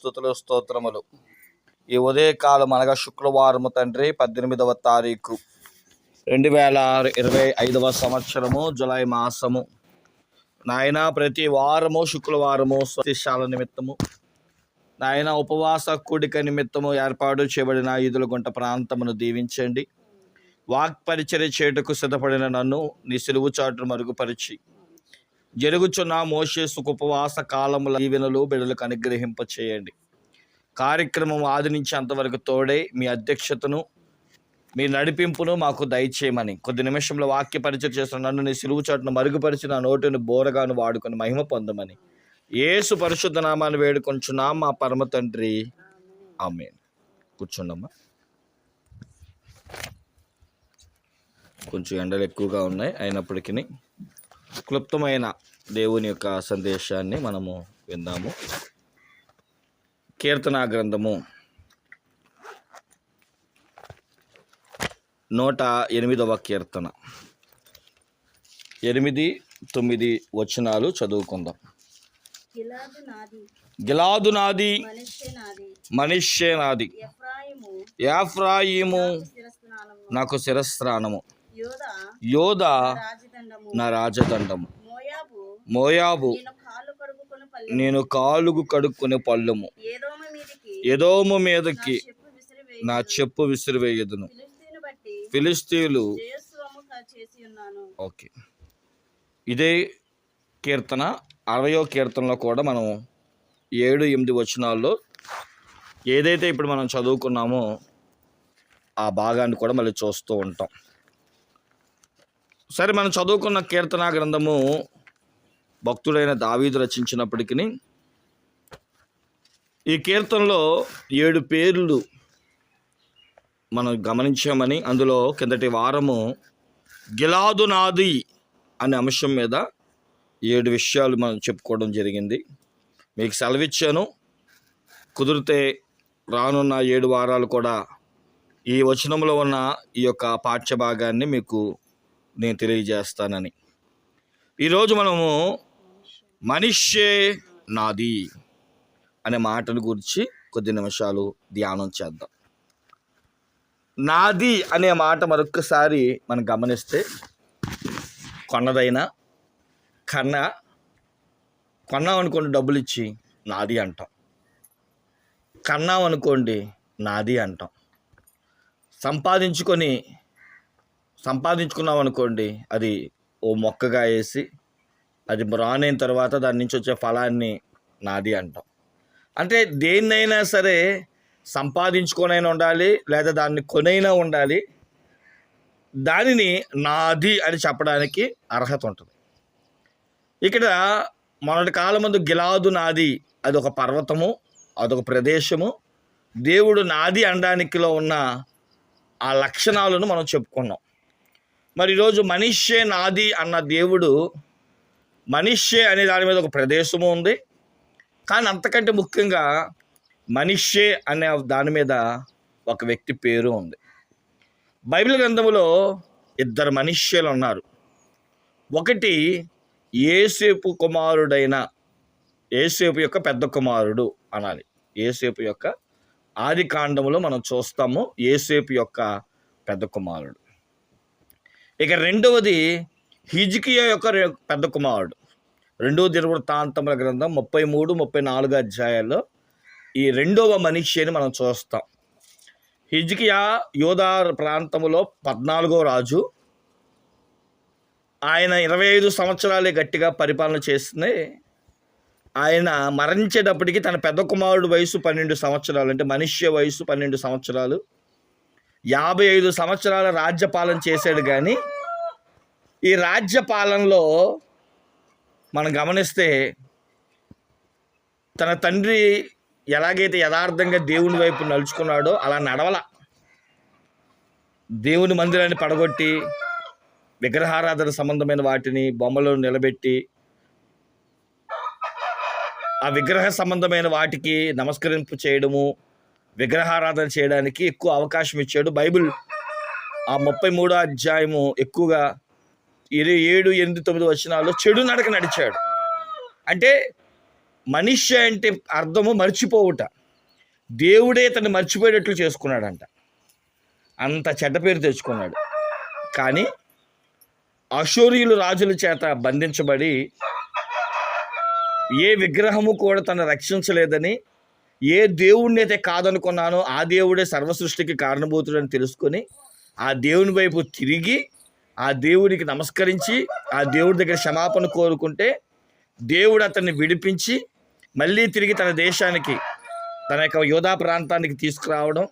స్థుతులు స్తోత్రములు. ఈ ఉదయకాలం అనగా శుక్రవారము తండ్రి పద్దెనిమిదవ తారీఖు. రెండు వేల ఇరవై ఐదవ సంవత్సరము జులై మాసము. నాయన ప్రతి వారము శుక్రవారము స్వతిశాల నిమిత్తము. నాయన ఉపవాస కూడిక నిమిత్తము ఏర్పాటు చేయబడిన ఈదులగుంట ప్రాంతమును దీవించండి. వాక్ పరిచర్య చేటుకు సిద్ధపడిన నన్ను నీ సిలువు చాటును మరుగుపరిచి. జరుగుచున్న మోషేసు ఉపవాస కాలముల దీవెనలు బిడలకు అనుగ్రహింప చేయండి కార్యక్రమం ఆది నుంచి అంతవరకు తోడై మీ అధ్యక్షతను మీ నడిపింపును మాకు దయచేయమని. కొద్ది నిమిషంలో వాక్య పరిచయం చేస్తున్న నన్ను నీ సిలువు చాటును మరుగుపరిచి నా నోటిని బోరగాను వాడుకొని మహిమ పొందమని. ఏసు పరిశుద్ధ నామాన్ని వేడుకొంచున్నాం మా పరమ తండ్రి. ఆమె కూర్చోండమ్మా. కొంచెం ఎండలు ఎక్కువగా ఉన్నాయి అయినప్పటికీ క్లుప్తమైన దేవుని యొక్క సందేశాన్ని మనము విందాము. కీర్తనా గ్రంథము నూట ఎనిమిదవ కీర్తన. ఎనిమిది తొమ్మిది వచనాలు చదువుకుందాం. గిలాదు నాది. మనిషే నాది. యాఫ్రాయిము శిరస్నానము. నాకు శిరస్త్రాణము యోధ నా రాజదండము. మోయాబు నేను కాలుగు కడుక్కునే పళ్ళము ఎదోము మీదకి నా చెప్పు విసిరివేయదును. ఫిలిస్తీన్లు ఓకే. ఇదే కీర్తన అరవయో కీర్తనలో కూడా మనం ఏడు ఎనిమిది వచనాల్లో ఏదైతే ఇప్పుడు మనం చదువుకున్నామో ఆ భాగాన్ని కూడా మళ్ళీ చూస్తూ ఉంటాం. సరే మనం చదువుకున్న కీర్తన గ్రంథము భక్తుడైన దావీదు రచించినప్పటికీ ఈ కీర్తనలో ఏడు పేర్లు మనం గమనించామని అందులో కిందటి వారము గిలాదు నాది అనే అంశం మీద ఏడు విషయాలు మనం చెప్పుకోవడం జరిగింది. మీకు సెలవిచ్చాను. కుదిరితే రానున్న ఏడు వారాలు కూడా ఈ వచనంలో ఉన్న ఈ యొక్క పాఠ్య భాగాన్ని మీకు నేను తెలియజేస్తానని. ఈరోజు మనము మనిషే నాది అనే మాటను గురించి కొద్ది నిమిషాలు ధ్యానం చేద్దాం. నాది అనే మాట మరొక్కసారి మనం గమనిస్తే కొన్నదైనా కన్న కొన్నాం అనుకోండి డబ్బులు ఇచ్చి నాది అంటాం. కన్నాం అనుకోండి నాది అంటాం. సంపాదించుకొని సంపాదించుకున్నాం అనుకోండి అది ఓ మొక్కగా వేసి అది రానైన తర్వాత దాని నుంచి వచ్చే ఫలాన్ని నాది అంటాం. అంటే దేన్నైనా సరే సంపాదించుకొనైనా ఉండాలి లేదా దాన్ని కొనైనా ఉండాలి దానిని నాది అని చెప్పడానికి అర్హత ఉంటుంది. ఇక్కడ మొన్నటి కాలం ముందు గిలాదు నాది అది ఒక పర్వతము అదొక ప్రదేశము దేవుడు నాది అనడానికిలో ఉన్న ఆ లక్షణాలను మనం చెప్పుకున్నాం. మరి ఈరోజు మనిషే నాది అన్న దేవుడు మనిషే అనే దాని మీద ఒక ప్రదేశము ఉంది. కానీ అంతకంటే ముఖ్యంగా మనిషే అనే దాని మీద ఒక వ్యక్తి పేరు ఉంది. బైబిల్ గ్రంథంలో ఇద్దరు మనుష్యులు ఉన్నారు. ఒకటి ఏసేపు కుమారుడైన ఏసేపు యొక్క పెద్ద కుమారుడు అనాలి. ఏసేపు యొక్క ఆది కాండంలో మనం చూస్తాము ఏసేపు యొక్క పెద్ద కుమారుడు. ఇక రెండవది హిజ్కియా యొక్క పెద్ద కుమారుడు. రెండవ దినవృత్తాంతముల గ్రంథం ముప్పై మూడు ముప్పై నాలుగు అధ్యాయాల్లో ఈ రెండవ మనిషి అని మనం చూస్తాం. హిజ్కియా యోధా ప్రాంతములో పద్నాలుగో రాజు. ఆయన ఇరవై ఐదు సంవత్సరాలే గట్టిగా పరిపాలన చేస్తుంది ఆయన మరణించేటప్పటికి తన పెద్ద కుమారుడు వయసు పన్నెండు సంవత్సరాలు అంటే మనిషి వయసు పన్నెండు సంవత్సరాలు. యాభై ఐదు సంవత్సరాల రాజ్యపాలన చేశాడు కానీ ఈ రాజ్యపాలనలో మనం గమనిస్తే తన తండ్రి ఎలాగైతే యథార్థంగా దేవుని వైపు నడుచుకున్నాడో అలా నడవల. దేవుని మందిరాన్ని పడగొట్టి విగ్రహారాధన సంబంధమైన వాటిని బొమ్మలను నిలబెట్టి ఆ విగ్రహ సంబంధమైన వాటికి నమస్కరింపు చేయడము విగ్రహారాధన చేయడానికి ఎక్కువ అవకాశం ఇచ్చాడు. బైబిల్ ఆ ముప్పై మూడో అధ్యాయము ఎక్కువగా ఇరవై ఏడు ఎనిమిది తొమ్మిది వచనాల్లో చెడు నడక నడిచాడు. అంటే మనిషి అంటే అర్థము మర్చిపోవుట. దేవుడే తను మర్చిపోయేటట్లు చేసుకున్నాడంట. అంత చెడ్డ పేరు తెచ్చుకున్నాడు. కానీ అశోరియులు రాజుల చేత బంధించబడి ఏ విగ్రహము కూడా తను రక్షించలేదని ఏ దేవుణ్ణి అయితే కాదనుకున్నానో ఆ దేవుడే సర్వసృష్టికి కారణభూతుడని తెలుసుకొని ఆ దేవుని వైపు తిరిగి ఆ దేవుడికి నమస్కరించి ఆ దేవుడి దగ్గర క్షమాపణ కోరుకుంటే దేవుడు అతన్ని విడిపించి మళ్ళీ తిరిగి తన దేశానికి తన యొక్క యోధా ప్రాంతానికి తీసుకురావడం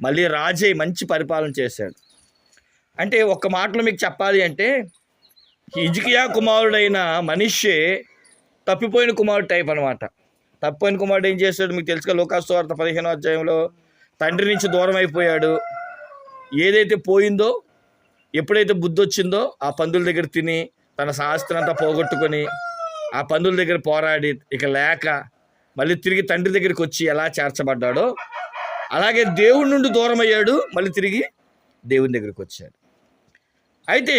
మళ్ళీ రాజే మంచి పరిపాలన చేశాడు. అంటే ఒక్క మాటలో మీకు చెప్పాలి అంటే ఇజికియా కుమారుడైన మనిషే తప్పిపోయిన కుమారుడు టైప్ అనమాట తప్పని కుమారుడు ఏం చేశాడు మీకు తెలుసుగా? లోకాస్వార్త పదిహేనో అధ్యాయంలో తండ్రి నుంచి దూరం అయిపోయాడు. ఏదైతే పోయిందో ఎప్పుడైతే బుద్ధి వచ్చిందో ఆ పందుల దగ్గర తిని తన శాస్త్రం అంతా పోగొట్టుకొని ఆ పందుల దగ్గర పోరాడి ఇక లేక మళ్ళీ తిరిగి తండ్రి దగ్గరికి వచ్చి ఎలా చేర్చబడ్డాడో అలాగే దేవుడి నుండి దూరం అయ్యాడు మళ్ళీ తిరిగి దేవుని దగ్గరికి వచ్చాడు. అయితే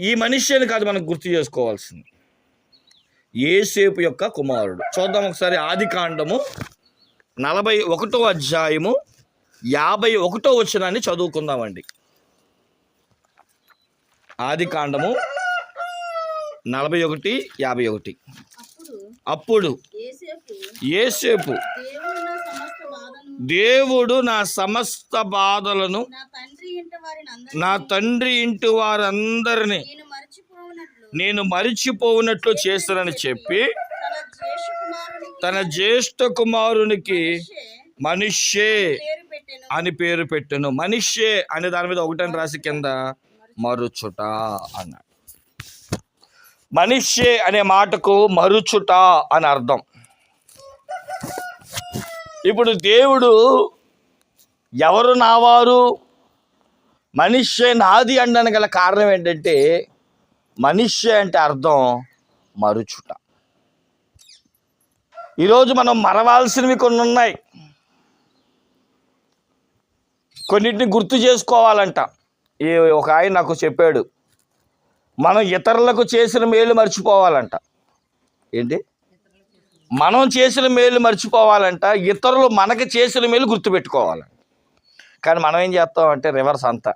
ఈ మనిషి అని కాదు మనం గుర్తు చేసుకోవాల్సింది. ఏసేపు యొక్క కుమారుడు. చూద్దాం ఒకసారి ఆది కాండము నలభై ఒకటో అధ్యాయము యాభై ఒకటో వచనాన్ని చదువుకుందామండి. ఆది కాండము నలభై ఒకటి యాభై ఒకటి. అప్పుడు ఏసేపు దేవుడు నా సమస్త బాధలను నా తండ్రి ఇంటి వారందరినీ నేను మరిచిపోవునట్లు చేస్తానని చెప్పి తన జ్యేష్ఠ కుమారునికి మనిషే అని పేరు పెట్టెను. మనిషే అనే దాని మీద ఒకటని రాసి కింద మరుచుట అన్నాడు. మనిషే అనే మాటకు మరుచుట అని అర్థం. ఇప్పుడు దేవుడు ఎవరు నావారు? మనిషే నాది అనడానికి గల కారణం ఏంటంటే మనిషి అంటే అర్థం మరుచుట. ఈరోజు మనం మరవాల్సినవి కొన్ని ఉన్నాయి కొన్నిటిని గుర్తు చేసుకోవాలంట. ఈ ఒక ఆయన నాకు చెప్పాడు మనం ఇతరులకు చేసిన మేలు మర్చిపోవాలంట. ఏంటి? మనం చేసిన మేలు మర్చిపోవాలంట ఇతరులు మనకి చేసిన మేలు గుర్తుపెట్టుకోవాలంట. కానీ మనం ఏం చేస్తాం అంటే రివర్స్ అంతా.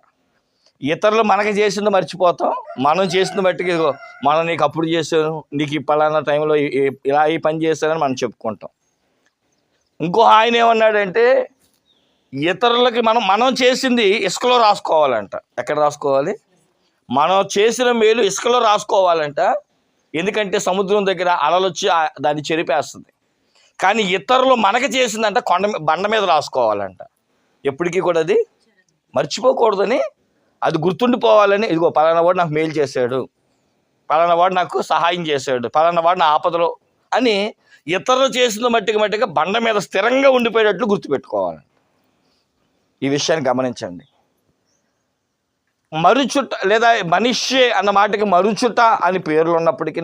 ఇతరులు మనకి చేసింది మర్చిపోతాం. మనం చేసిన బట్టి ఇదిగో మనం నీకు అప్పుడు చేశాను నీకు ఈ పలానా టైంలో ఇలా ఈ పని చేశానని మనం చెప్పుకుంటాం. ఇంకో ఆయన ఏమన్నాడంటే ఇతరులకి మనం మనం చేసింది ఇసుకలో రాసుకోవాలంట. ఎక్కడ రాసుకోవాలి? మనం చేసిన మేలు ఇసుకలో రాసుకోవాలంట. ఎందుకంటే సముద్రం దగ్గర అలలు వచ్చి దాన్ని చెరిపేస్తుంది. కానీ ఇతరులు మనకి చేసిందంట కొండ బండ మీద రాసుకోవాలంట. ఎప్పటికీ కూడా అది మర్చిపోకూడదని అది గుర్తుండిపోవాలని ఇదిగో పలానా వాడు నాకు మేలు చేశాడు. పలానా వాడు నాకు సహాయం చేశాడు. పలానా వాడు నా ఆపదలో అని ఇతరులు చేసిన మట్టికి మట్టిగా బండ మీద స్థిరంగా ఉండిపోయేటట్లు గుర్తుపెట్టుకోవాలి. ఈ విషయాన్ని గమనించండి. మరుచుట లేదా మనిషి అన్న మాటకి మరుచుట అని పేర్లు ఉన్నప్పటికీ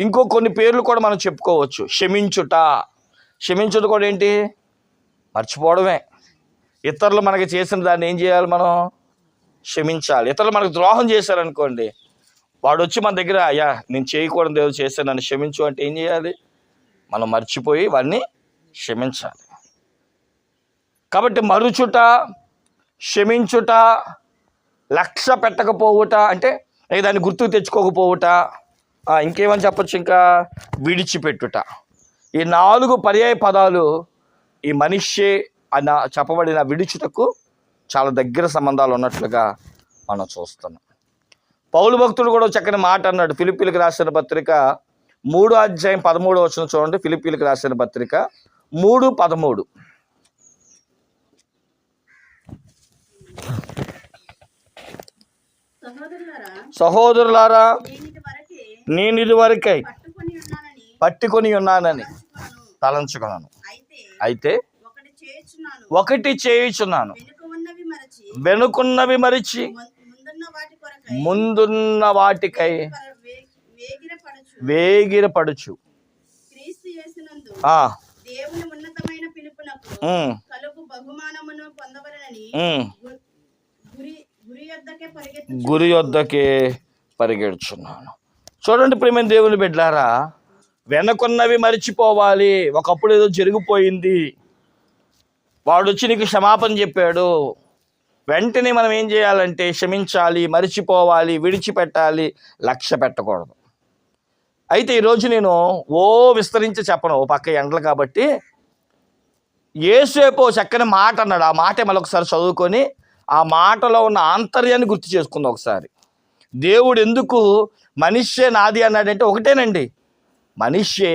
ఇంకో కొన్ని పేర్లు కూడా మనం చెప్పుకోవచ్చు. క్షమించుట. క్షమించుట కూడా ఏంటి? మర్చిపోవడమే. ఇతరులు మనకి చేసిన దాన్ని ఏం చేయాలి మనం? క్షమించాలి. ఇతరులు మనకు ద్రోహం చేశారనుకోండి వాడు వచ్చి మన దగ్గర అయ్యా నేను చేయకూడదు ఏదో చేస్తే నన్ను క్షమించు అంటే ఏం చేయాలి? మనం మర్చిపోయి వాడిని క్షమించాలి. కాబట్టి మరుచుట క్షమించుట లక్ష్య పెట్టకపోవుట అంటే దాన్ని గుర్తుకు తెచ్చుకోకపోవుట ఇంకేమని చెప్పొచ్చు ఇంకా? విడిచిపెట్టుట. ఈ నాలుగు పర్యాయ పదాలు ఈ మనిషి అన్న చెప్పబడిన విడుచుటకు చాలా దగ్గర సంబంధాలు ఉన్నట్లుగా మనం చూస్తున్నాం. పౌలు భక్తుడు కూడా చక్కని మాట అన్నాడు. ఫిలిప్పీలకు రాసిన పత్రిక మూడు అధ్యాయం పదమూడు వచ్చిన చూడండి. ఫిలిప్పీలకు రాసిన పత్రిక మూడు పదమూడు. సహోదరులారా నేను ఇది వరకే నేను ఇదివరకై పట్టుకొని ఉన్నానని. తలంచుకున్నాను. అయితే ఒకటి చేయుచున్నాను ఒకటి చేయుచున్నాను వెనుక ఉన్నవి మరచి వెనుకున్నవి మరిచి ముందున్న వాటికై వేగిరపడుచు. గురి యొద్దకే పరిగెడుచున్నాను. చూడండి ప్రేమ దేవుని బిడ్డారా వెనకున్నవి మరిచిపోవాలి. ఒకప్పుడు ఏదో జరిగిపోయింది. వాడు వచ్చి నీకు క్షమాపణ చెప్పాడు. వెంటనే మనం ఏం చేయాలంటే క్షమించాలి మరిచిపోవాలి విడిచిపెట్టాలి లక్ష్య పెట్టకూడదు. అయితే ఈరోజు నేను ఓ విస్తరించి చెప్పను ఓ పక్క ఎండలు కాబట్టి. ఏసేపు ఓ చక్కని మాట అన్నాడు. ఆ మాట మళ్ళీ ఒకసారి చదువుకొని ఆ మాటలో ఉన్న ఆంతర్యాన్ని గుర్తు చేసుకుందాం ఒకసారి. దేవుడు ఎందుకు మనిషే నాది అన్నాడంటే ఒకటేనండి. మనిషే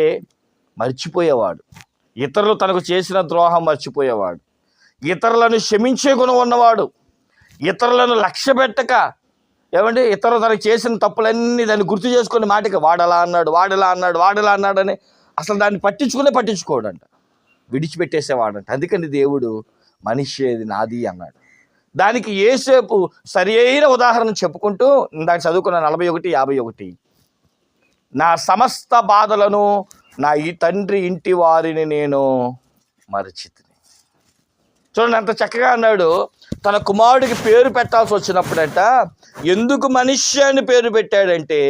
మర్చిపోయేవాడు. ఇతరులు తనకు చేసిన ద్రోహం మర్చిపోయేవాడు. ఇతరులను క్షమించే గుణం ఉన్నవాడు. ఇతరులను లక్ష్య పెట్టక. ఏమంటే ఇతరులు తనకు చేసిన తప్పులన్నీ దాన్ని గుర్తు చేసుకునే మాటకి వాడలా అన్నాడు వాడలా అన్నాడు వాడలా అన్నాడని అసలు దాన్ని పట్టించుకునే పట్టించుకోడంట. విడిచిపెట్టేసేవాడంట. అందుకని దేవుడు మనిషి నాది అన్నాడు. దానికి ఏసేపు సరి అయిన ఉదాహరణ చెప్పుకుంటూ ఇందాక చదువుకున్న నలభై ఒకటి యాభై ఒకటి. నా సమస్త బాధలను నా ఈ తండ్రి ఇంటి వారిని నేను మరచితి చూడండి అంత చక్కగా అన్నాడు. తన కుమారుడికి పేరు పెట్టాల్సి వచ్చినప్పుడంట ఎందుకు మనిషి అని పేరు పెట్టాడంటే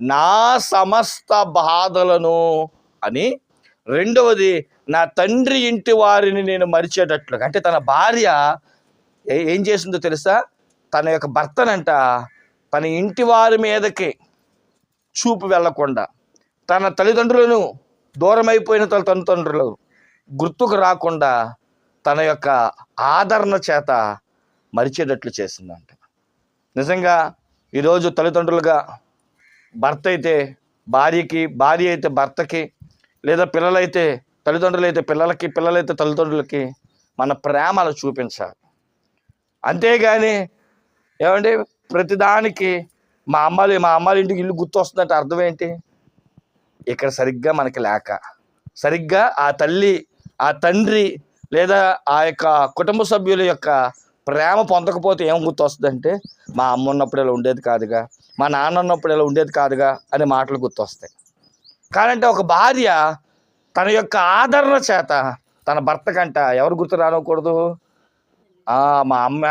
నా సమస్త బాధలను అని. రెండవది నా తండ్రి ఇంటి వారిని నేను మరిచేటట్లుగా అంటే తన భార్య ఏం చేసిందో తెలుసా? తన యొక్క భర్తనంట తన ఇంటి వారి మీదకి చూపు వెళ్ళకుండా తన తల్లిదండ్రులను దూరమైపోయిన తన తల్లిదండ్రులు గుర్తుకు రాకుండా తన యొక్క ఆదరణ చేత మరిచేటట్లు చేసిందంట నిజంగా ఈరోజు తల్లిదండ్రులుగా భర్త అయితే భార్యకి భార్య అయితే భర్తకి లేదా పిల్లలైతే తల్లిదండ్రులు అయితే పిల్లలకి పిల్లలైతే తల్లిదండ్రులకి మన ప్రేమలు చూపించాలి. అంతేగాని ఏమండి? ప్రతిదానికి మా అమ్మాలి మా అమ్మాలి ఇంటికి ఇల్లు గుర్తొస్తుందంటే అర్థం ఏంటి? ఇక్కడ సరిగ్గా మనకి లేక. సరిగ్గా ఆ తల్లి ఆ తండ్రి లేదా ఆ యొక్క కుటుంబ సభ్యుల యొక్క ప్రేమ పొందకపోతే ఏం గుర్తొస్తుందంటే మా అమ్మ ఉన్నప్పుడు ఇలా ఉండేది కాదుగా మా నాన్న ఉన్నప్పుడు ఇలా ఉండేది కాదుగా అనే మాటలు గుర్తొస్తాయి. కానంటే ఒక భార్య తన యొక్క ఆదరణ చేత తన భర్త కంట ఎవరు గుర్తు రానకూడదు? మా అమ్మ.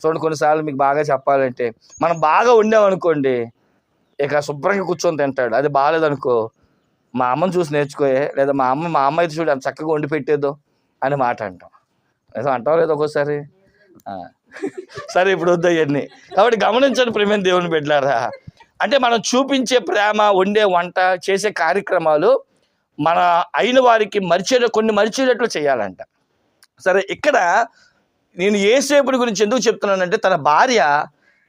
చూడండి కొన్నిసార్లు మీకు బాగా చెప్పాలంటే మనం బాగా వండామనుకోండి ఇక శుభ్రంగా కూర్చొని తింటాడు. అది బాగాలేదనుకో మా అమ్మని చూసి నేర్చుకోయే లేదా మా అమ్మ మా అమ్మ అయితే చూడు అంత చక్కగా వండి పెట్టేదో. అని మాట అంటాం. నిజం అంటావు లేదు ఒక్కోసారి? సరే ఇప్పుడు వద్దు అవన్నీ. కాబట్టి గమనించండి ప్రేమ దేవుని బిడ్డలారా. అంటే మనం చూపించే ప్రేమ వండే వంట చేసే కార్యక్రమాలు మన అయిన వారికి మరిచే కొన్ని మరిచేటట్లు చేయాలంట. సరే ఇక్కడ నేను ఏసేపుడి గురించి ఎందుకు చెప్తున్నానంటే తన భార్య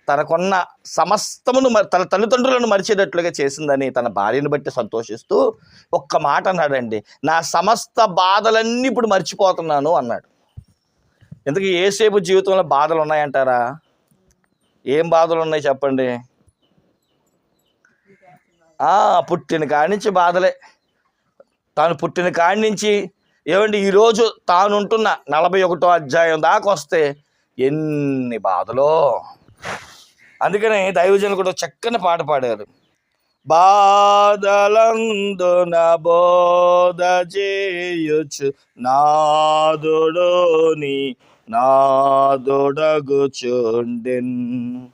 తనకున్న సమస్తమును మరి తన తల్లిదండ్రులను మరిచేటట్లుగా చేసిందని తన భార్యను బట్టి సంతోషిస్తూ ఒక్క మాట అన్నాడండి. నా సమస్త బాధలన్నీ ఇప్పుడు మర్చిపోతున్నాను అన్నాడు. ఎందుకు ఏసేపు జీవితంలో బాధలు ఉన్నాయంటారా? ఏం బాధలు ఉన్నాయి చెప్పండి. పుట్టిన కాడి నుంచి బాధలే. తాను పుట్టిన కాడి నుంచి ఏమండి ఈరోజు తానుంటున్న నలభై ఒకటో అధ్యాయం దాకా వస్తే ఎన్ని బాధలో? అందుకనే దైవజనులు కూడా చక్కని పాట పాడారు. బాధలందున బోధ చేయుచు నాదుడోని నాదుడగుచుండెన్.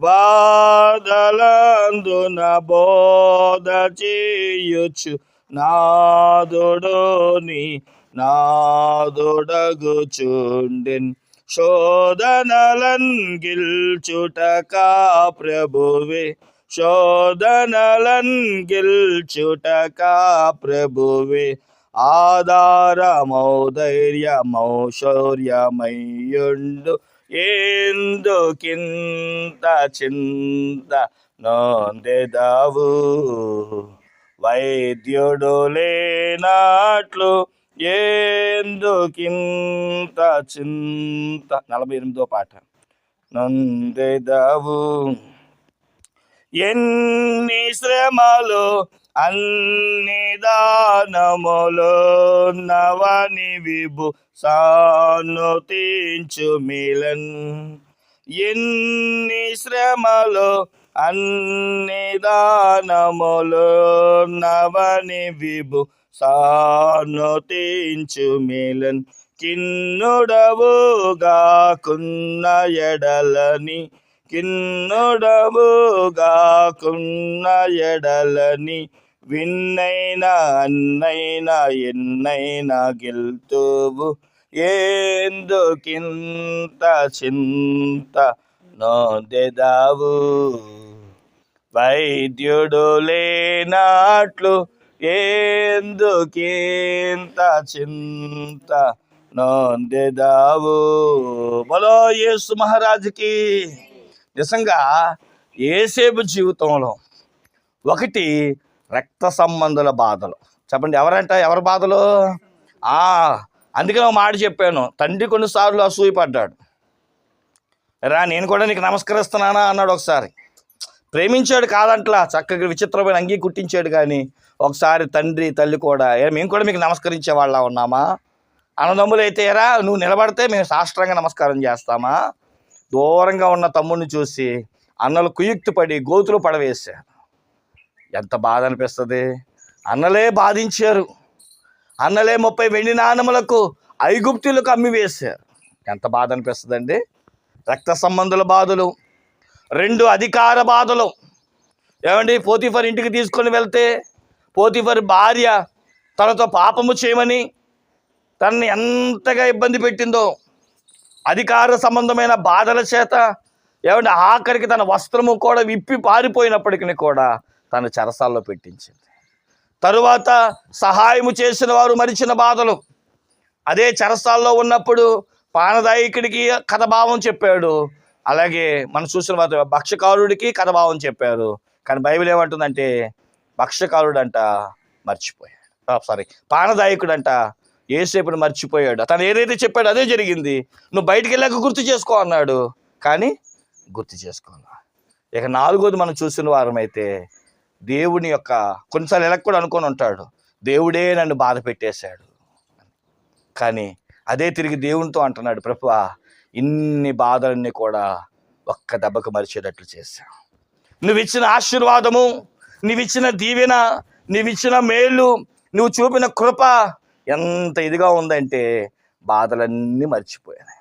బాధలందున బోధ చేయుచు నాదుడోని నాదుడగుచుండెన్. శోధనలన్ గిల్చుటకా ప్రభువే. శోధనలన్ గిల్చుటకా ప్రభువే. ఆధారమౌ ధైర్యమౌ శౌర్యమయ్యుండు. ఎందుకింత చింత నొందెదావు? వైద్యుడు లేనాట్లు ఎందుకింత చింత? నలభై ఎనిమిదో పాట. నందెదవు. ఎన్ని శ్రమలు అన్ని దానములు నవని విభు సానుతించు మిలన్. ఎన్ని శ్రమలు అన్ని దానములు నవని విభు సానుతించు మేలన్ కిన్నుడవుగా కున్న ఎడలని కిన్నుడవుగా కున్న ఎడలని విన్నైనా అన్నైనా ఎన్నైనా గెలుతువు. ఎందుకింత చింత నోదెదావు? వైద్యుడు లేనాట్లు ఎందుకింత చింత నొందెదావు బలో యేసు మహారాజుకి నిజంగా ఏసేపు జీవితంలో ఒకటి రక్త సంబంధుల బాధలు చెప్పండి ఎవరంట ఎవరి బాధలు ఆ అందుకే ఒక మాట చెప్పాను. తండ్రి కొన్నిసార్లు అసూయపడ్డాడు. రా నేను కూడా నీకు నమస్కరిస్తున్నానా? అన్నాడు ఒకసారి. ప్రేమించాడు కాదంట్లా. చక్కగా విచిత్రమైన అంగీ కుట్టించాడు కానీ ఒకసారి తండ్రి తల్లి కూడా ఏ మేము కూడా మీకు నమస్కరించే వాళ్ళ ఉన్నామా? అన్నదమ్ములు అయితే ఎరా నువ్వు నిలబడితే మేము సాష్ట్రంగా నమస్కారం చేస్తామా? దూరంగా ఉన్న తమ్ముడిని చూసి అన్నలు కుయుక్తి పడి గోతులు పడవేశారు. ఎంత బాధ అనిపిస్తుంది. అన్నలే బాధించారు. అన్నలే ముప్పై వెండి నాణములకు ఐగుప్తులకు అమ్మి వేశారు ఎంత బాధ అనిపిస్తుందండి. రక్త సంబంధుల బాధలు రెండు అధికార బాధలు. ఏమండి పోతీఫర్ ఇంటికి తీసుకొని వెళ్తే పోతిఫర్ భార్య తనతో పాపము చేయమని తనని ఎంతగా ఇబ్బంది పెట్టిందో అధికార సంబంధమైన బాధల చేత ఏమంటే ఆఖరికి తన వస్త్రము కూడా విప్పి పారిపోయినప్పటికీ కూడా తన చెరసాల్లో పెట్టించింది. తరువాత సహాయము చేసిన వారు మరిచిన బాధలు. అదే చెరసాల్లో ఉన్నప్పుడు పానదాయకుడికి కథభావం చెప్పాడు. అలాగే మనం చూసిన వారు కథభావం చెప్పారు. కానీ బైబిల్ ఏమంటుందంటే భక్ష్యకారుడు మర్చిపోయాడు. Oh, సారీ పానదాయకుడంట ఏసేపుని మర్చిపోయాడు. తను ఏదైతే చెప్పాడో అదే జరిగింది. నువ్వు బయటికి వెళ్ళాక గుర్తు చేసుకో అన్నాడు. కానీ గుర్తు చేసుకోవాలా ఇక నాలుగోది మనం చూసిన వారమైతే దేవుని యొక్క కొన్నిసార్లు ఎలా కూడా అనుకొని ఉంటాడు. దేవుడే నన్ను బాధ పెట్టేశాడు. కానీ అదే తిరిగి దేవునితో అంటున్నాడు ప్రభు ఇన్ని బాధలన్నీ కూడా ఒక్క దెబ్బకు మరిచేటట్లు చేశావు. నువ్వు ఇచ్చిన ఆశీర్వాదము నీవిచ్చిన ఇచ్చిన దీవెన నీవిచ్చిన మేలు నువ్వు చూపిన కృప ఎంత ఇదిగా ఉందంటే బాధలన్నీ మర్చిపోయాను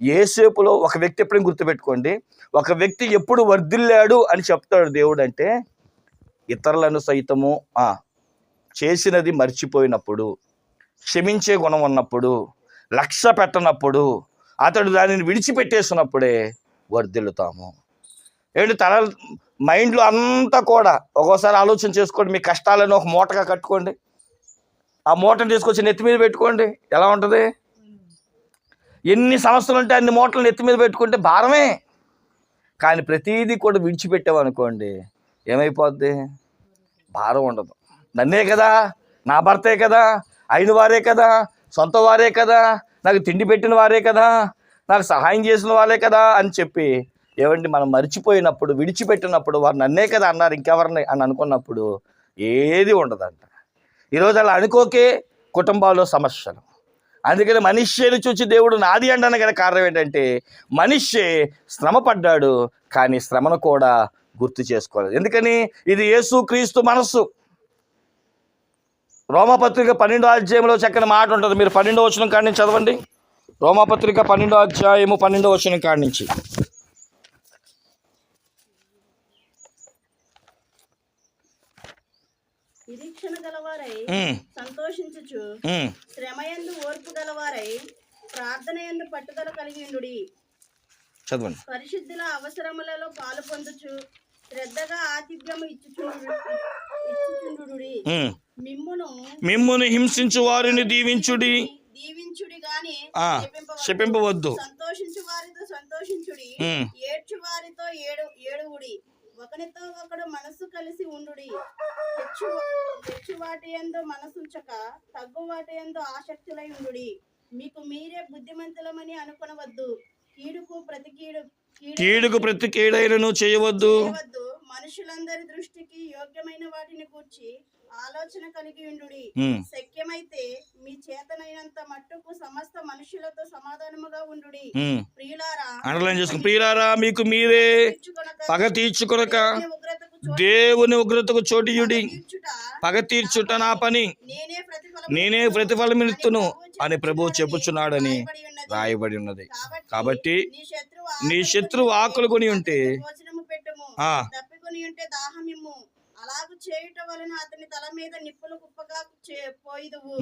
ఏసేపులో ఒక వ్యక్తి ఎప్పుడైనా గుర్తుపెట్టుకోండి. ఒక వ్యక్తి ఎప్పుడు వర్ధిల్లాడు అని చెప్తాడు దేవుడు అంటే ఇతరులను సైతము చేసినది మర్చిపోయినప్పుడు క్షమించే గుణం ఉన్నప్పుడు లక్ష్య పెట్టనప్పుడు అతడు దానిని విడిచిపెట్టేసినప్పుడే వర్ధిల్లుతాము. ఏంటి తల మైండ్లో అంతా కూడా ఒక్కోసారి ఆలోచన చేసుకోండి మీ కష్టాలను ఒక మూటగా కట్టుకోండి. ఆ మూటను తీసుకొచ్చి నెత్తి మీద పెట్టుకోండి. ఎలా ఉంటుంది? ఎన్ని సమస్యలు ఉంటే అన్ని మూటలు నెత్తి మీద పెట్టుకుంటే భారమే. కానీ ప్రతిదీ కూడా విడిచిపెట్టామనుకోండి ఏమైపోద్ది? భారం ఉండదు. నన్నే కదా నా భర్తే కదా అయిన వారే కదా సొంత వారే కదా నాకు తిండి పెట్టిన వారే కదా నాకు సహాయం చేసిన వాళ్ళే కదా అని చెప్పి ఏమండి మనం మర్చిపోయినప్పుడు విడిచిపెట్టినప్పుడు వారు నన్నే కదా అన్నారు ఇంకెవరిని అని అనుకున్నప్పుడు ఏది ఉండదంట. ఈరోజు అలా అనుకోకే కుటుంబాల్లో సమస్యలు అందుకని మనిషిని చూచి దేవుడు నాది అంటాను గల కారణం ఏంటంటే మనిషి శ్రమ పడ్డాడు కానీ శ్రమను కూడా గుర్తు చేసుకోలేదు. ఎందుకని? ఇది యేసు క్రీస్తు మనస్సు. రోమపత్రిక పన్నెండో అధ్యాయంలో చక్కని మాట ఉంటుంది. మీరు పన్నెండో వచనం కాడి నుంచి చదవండి. రోమపత్రిక పన్నెండో అధ్యాయము పన్నెండో వచనం కాడి నుంచి. నిరీక్షణ గలవారై సంతోషించుచు శ్రమయందు ఓర్పు గలవారై ప్రార్థన ఎందు పట్టుదల కలిగి ఉండుడి చదవండి. పరిశుద్ధుల అవసరములలో పాలు పొందుచు శ్రద్ధగా ఆతిథ్యము ఇచ్చుచుండు. మిమ్మును మిమ్మును హింసించు వారిని దీవించుడి. దీవించుడి గాని శపింపవద్దు. సంతోషించు వారితో సంతోషించుడి. ఏడ్చు వారితో ఏడు ఏడువుడి. ఒకనితో ఒకడు మనసు కలిసి ఉండుడి. హెచ్చు హెచ్చు వాటి ఎందు మనసుంచక తగ్గు వాటి ఎందు ఆసక్తులై ఉండుడి. మీకు మీరే బుద్ధిమంతులమని అనుకొనవద్దు. కీడుకు ప్రతి కీడు కీడుకు ప్రతి కీడైనను చేయవద్దు. చేయవద్దు. మనుషులందరి దృష్టికి యోగ్యమైన వాటిని కూర్చి ఆలోచన కలిగి ఉండుడి. శక్యమైతే మీ చేతనైనంత మట్టుకు సమస్త మనుషులతో సమాధానముగా ఉండుడి. ఉమ్. ప్రియులారా చేసుకుని ప్రియులారా మీకు మీరే పగ తీర్చుకొనక దేవుని ఉగ్రతకు చోటియుడి పగ తీర్చుట నా పని. నేనే ప్రతిఫలం నేనే ప్రతిఫలమిస్తును అని ప్రభు చెప్పుచున్నాడని రాయబడి ఉన్నది. కాబట్టి నీ శత్రువు ఆకలి కొని ఉంటే అలాగ చేయుట వలన అతని తల మీద నిప్పులు కుప్పగా పోయిదువు.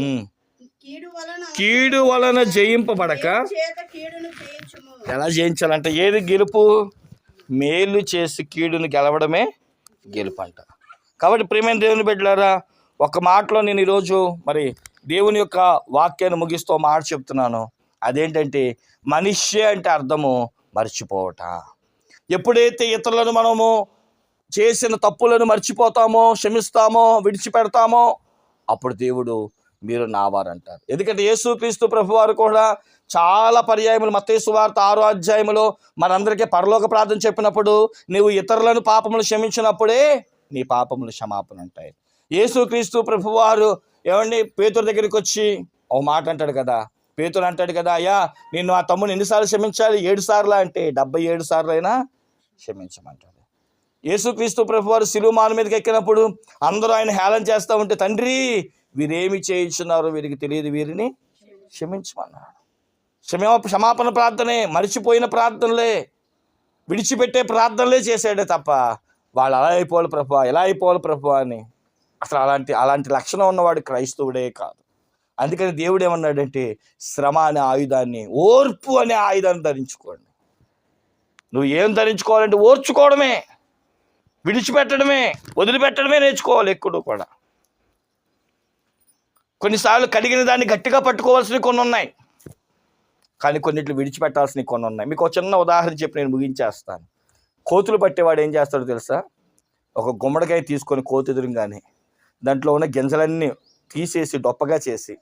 కీడు వలన కీడు వలన జయింపబడక దేవుని చేత కీడును జయించుము ఎలా జయించాలంటే ఏది గెలుపు? మేలు చేసి కీడుని గెలవడమే గెలుపు అంట కాబట్టి ప్రియమైన దేవుని బిడ్డలారా ఒక మాటలో నేను ఈరోజు మరి దేవుని యొక్క వాక్యాన్ని ముగిస్తూ మాట చెప్తున్నాను. అదేంటంటే మనిషి అంటే అర్థము మర్చిపోవట. ఎప్పుడైతే ఇతరులను మనము చేసిన తప్పులను మర్చిపోతామో క్షమిస్తామో విడిచిపెడతామో అప్పుడు దేవుడు మీరు నావారంటారు ఎందుకంటే యేసుక్రీస్తు ప్రభు వారు కూడా చాలా పర్యాయములు మత్తయి సువార్త ఆరో అధ్యాయములో మనందరికీ పరలోక ప్రార్థన చెప్పినప్పుడు నీవు ఇతరులను పాపములు క్షమించినప్పుడే నీ పాపములు క్షమాపణ ఉంటాయి. యేసుక్రీస్తు ప్రభు వారు ఏమండి? పేతురు దగ్గరికి వచ్చి ఓ మాట అంటాడు కదా. పేతురు అంటాడు కదా అయ్యా నేను ఆ తమ్ముని ఎన్నిసార్లు క్షమించాలి? ఏడు సార్లు అంటే డెబ్బై ఏడు సార్లు అయినా క్షమించమంటాడు. యేసుక్రీస్తు ప్రభు వారు శిలువ మాల మీదకి ఎక్కినప్పుడు అందరూ ఆయన హేళన చేస్తూ ఉంటే తండ్రి వీరేమి చేయించున్నారో వీరికి తెలియదు వీరిని క్షమించమన్నాడు. క్షమా క్షమాపణ ప్రార్థనే మరిచిపోయిన ప్రార్థనలే విడిచిపెట్టే ప్రార్థనలే చేశాడే తప్ప వాళ్ళు అలా అయిపోవాలి ప్రభు ఎలా అయిపోవాలి ప్రభు అని. అసలు అలాంటి అలాంటి లక్షణం ఉన్నవాడు క్రైస్తవుడే కాదు. అందుకని దేవుడు ఏమన్నాడంటే శ్రమ అనే ఆయుధాన్ని ఓర్పు అనే ఆయుధాన్ని ధరించుకోండి. నువ్వు ఏం ధరించుకోవాలంటే ఓర్చుకోవడమే. విడిచిపెట్టడమే వదిలిపెట్టడమే నేర్చుకోవాలి ఎక్కడు కూడా. కొన్నిసార్లు కడిగిన దాన్ని గట్టిగా పట్టుకోవాల్సినవి కొన్ని ఉన్నాయి కానీ కొన్నిట్లు విడిచిపెట్టాల్సినవి కొన్ని ఉన్నాయి మీకు ఒక చిన్న ఉదాహరణ చెప్పి నేను ముగించేస్తాను. కోతులు పట్టేవాడు ఏం చేస్తాడో తెలుసా? ఒక గుమ్మడికాయ తీసుకొని కోతి ఎదురుగానే దాంట్లో ఉన్న గింజలన్నీ తీసేసి డొప్పగా చేసి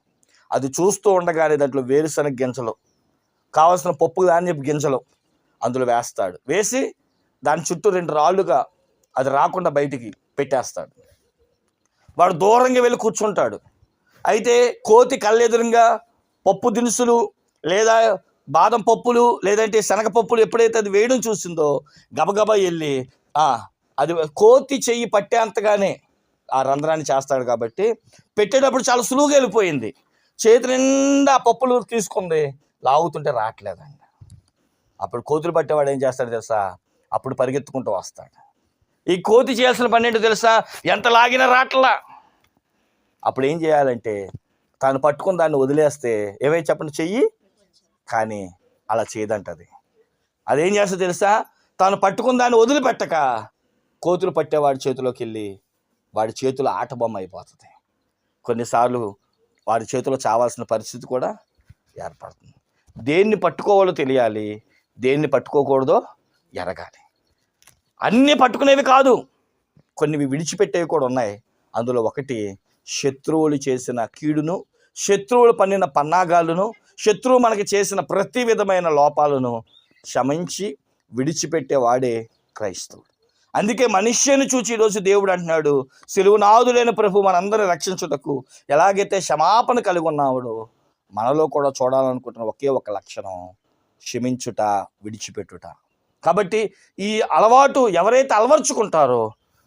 అది చూస్తూ ఉండగానే దాంట్లో వేరుశనగ గింజలు కావాల్సిన పప్పు ధాన్యపు గింజలు అందులో వేస్తాడు. వేసి దాని చుట్టూ రెండు రాళ్ళుగా అది రాకుండా బయటికి పెట్టేస్తాడు. వాడు దూరంగా వెళ్ళి కూర్చుంటాడు. అయితే కోతి కళ్ళెదురుగా పప్పు దినుసులు లేదా బాదం పప్పులు లేదంటే శనగపప్పులు ఎప్పుడైతే అది వేయడం చూసిందో గబగబా వెళ్ళి అది కోతి చెయ్యి పట్టేంతగానే ఆ రంధ్రాన్ని చేస్తాడు కాబట్టి పెట్టేటప్పుడు చాలా సులువుగా వెళ్ళిపోయింది. చేతి నిండా ఆ పప్పులు తీసుకుంది. లాగుతుంటే రావట్లేదండి అప్పుడు కోతులు పట్టేవాడు ఏం చేస్తాడు తెలుసా? అప్పుడు పరిగెత్తుకుంటూ వస్తాడు. ఈ కోతి చేయాల్సిన పని ఏంటో తెలుసా? ఎంత లాగినా రాట్లా. అప్పుడు ఏం చేయాలంటే తాను పట్టుకుని దాన్ని వదిలేస్తే ఏమై చెప్పండి చెయ్యి? కానీ అలా చేయదంటది. అదేం చేస్తా తెలుసా? తాను పట్టుకుని దాన్ని వదిలిపెట్టక కోతులు పట్టేవాడి చేతిలోకి వెళ్ళి వాడి చేతిలో ఆటబొమ్మ అయిపోతుంది. కొన్నిసార్లు వాడి చేతిలో చావాల్సిన పరిస్థితి కూడా ఏర్పడుతుంది. దేన్ని పట్టుకోవాలో తెలియాలి దేన్ని పట్టుకోకూడదో ఎరగాలి. అన్నీ పట్టుకునేవి కాదు. కొన్ని విడిచిపెట్టేవి కూడా ఉన్నాయి. అందులో ఒకటి శత్రువులు చేసిన కీడును శత్రువులు పన్నిన పన్నాగాలను శత్రువు మనకి చేసిన ప్రతి విధమైన లోపాలను క్షమించి విడిచిపెట్టేవాడే క్రైస్తవుడు. అందుకే మనుష్యను చూచి ఈరోజు దేవుడు అంటున్నాడు సిలువునాదులైన ప్రభు మనందరిని రక్షించుటకు ఎలాగైతే క్షమాపణ కలిగి ఉన్నావుడో మనలో కూడా చూడాలనుకుంటున్న ఒకే ఒక లక్షణం క్షమించుట విడిచిపెట్టుట. కాబట్టి ఈ అలవాటు ఎవరైతే అలవర్చుకుంటారో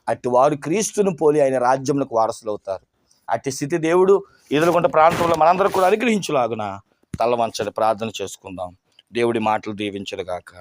అట్టి వారు క్రీస్తును పోలి ఆయన రాజ్యములకు వారసులు అవుతారు అట్టి స్థితి దేవుడు ఎదురుకుంట ప్రాంతంలో మనందరూ కూడా అనుగ్రహించులాగున తలవంచని ప్రార్థన చేసుకుందాం. దేవుడి మాటలు దీవించడుగాక